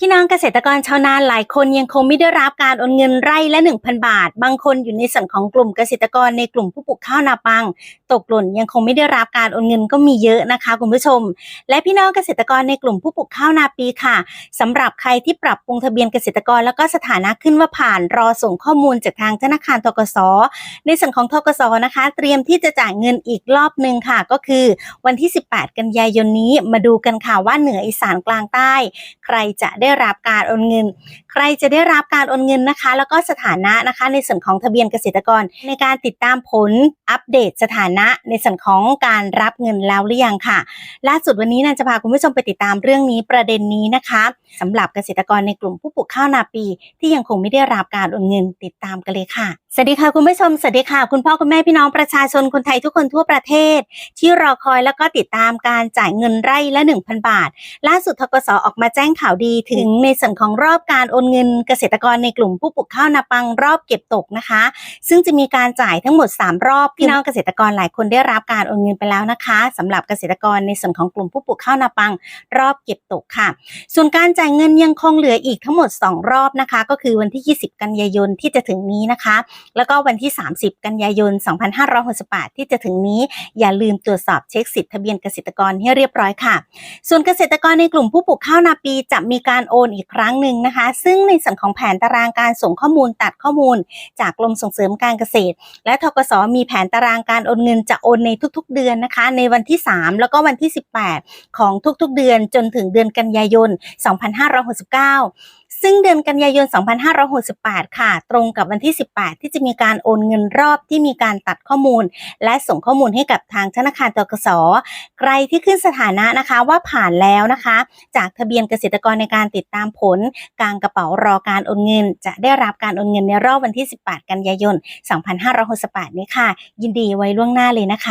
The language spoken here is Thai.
พี่น้องเกษตรกรชาวนาหลายคนยังคงไม่ได้รับการโอนเงินไร่ละ 1,000 บาท บางคนอยู่ในส่วนของกลุ่มเกษตรกรในกลุ่มผู้ปลูกข้าวนาปังตกหล่นยังคงไม่ได้รับการโอนเงินก็มีเยอะนะคะคุณผู้ชม และพี่น้องเกษตรกรในกลุ่มผู้ปลูกข้าวนาปีค่ะสำหรับใครที่ปรับปรุงทะเบียนเกษตรกรแล้วก็สถานะขึ้นว่าผ่านรอส่งข้อมูลจากทางธนาคารทกส ในส่วนของทกสนะคะ เตรียมที่จะจ่ายเงินอีกรอบหนึ่งค่ะ ก็คือวันที่ 18 กันยายนนี้มาดูกันค่ะว่าเหนืออีสานกลางใต้ ใครจะได้รับการโอนเงิน รจะได้รับการโอนเงินนะคะ แล้วก็สถานะนะคะ ในส่วนของทะเบียนเกษตรกร ในการติดตามผลอัปเดตสถานะในส่วนของการรับเงินแล้วหรือยังค่ะล่าสุดวันนี้นันจะพาคุณผู้ชมไปติดตามเรื่องนี้ประเด็นนี้นะคะสำหรับเกษตรกรในกลุ่มผู้ปลูกข้าวนาปี ที่ยังคงไม่ได้รับการโอนเงินติดตามกันเลยค่ะสวัสดีค่ะคุณผู้ชมสวัสดีค่ะ คุณพ่อคุณแม่พี่น้องประชาชนคนไทยทุกคนทั่วประเทศ ที่รอคอยแล้วก็ติดตามการจ่ายเงินไร่ละ 1,000 บาท ล่าสุดทกสออกมาแจ้งข่าวดีถึงในส่วนของรอบการโอนเงินเกษตรกรในกลุ่มผู้ปลูกข้าวนาปังรอบเก็บตกนะคะ ซึ่งจะมีการจ่ายทั้งหมด 3 รอบพี่น้องเกษตรกรหลายคนได้รับการโอนเงินไปแล้วนะคะสำหรับเกษตรกรในส่วนของกลุ่มผู้ปลูกข้าวนาปังรอบเก็บตกค่ะ ส่วนการจ่ายเงินยังคงเหลืออีกทั้งหมด 2 รอบนะคะ ก็คือวันที่ 20 กันยายนที่จะถึงนี้นะคะ แล้วก็วันที่ 30 กันยายน 2568 ที่จะถึงนี้ อย่าลืมตรวจสอบเช็คสิทธิทะเบียนเกษตรกรให้เรียบร้อยค่ะ ส่วนเกษตรกรในกลุ่มผู้ปลูกข้าวนาปีจะมีการโอนอีกครั้งหนึ่งนะคะซึ่งในส่วนของแผนตารางการส่งข้อมูลตัดข้อมูล จากกรมส่งเสริมการเกษตร และทกสมีแผนตารางการโอนเงินจะโอนในทุก ๆ เดือนนะคะ ในวันที่ 3 แล้วก็วันที่ 18 ของทุกๆ เดือนจนถึงเดือนกันยายน 2569ซึ่งเดือนกันยายน 2568 ค่ะ ตรงกับวันที่ 18 ที่จะมีการโอนเงินรอบที่มีการตัดข้อมูล และส่งข้อมูลให้กับทางธนาคารตกสใครที่ขึ้นสถานะนะคะว่าผ่านแล้วนะคะ จากทะเบียนเกษตรกรในการติดตามผล กลางกระเป๋ารอการโอนเงิน จะได้รับการโอนเงินในรอบวันที่ 18 กันยายน 2568 นี้ค่ะ ยินดีไว้ล่วงหน้าเลยนะคะ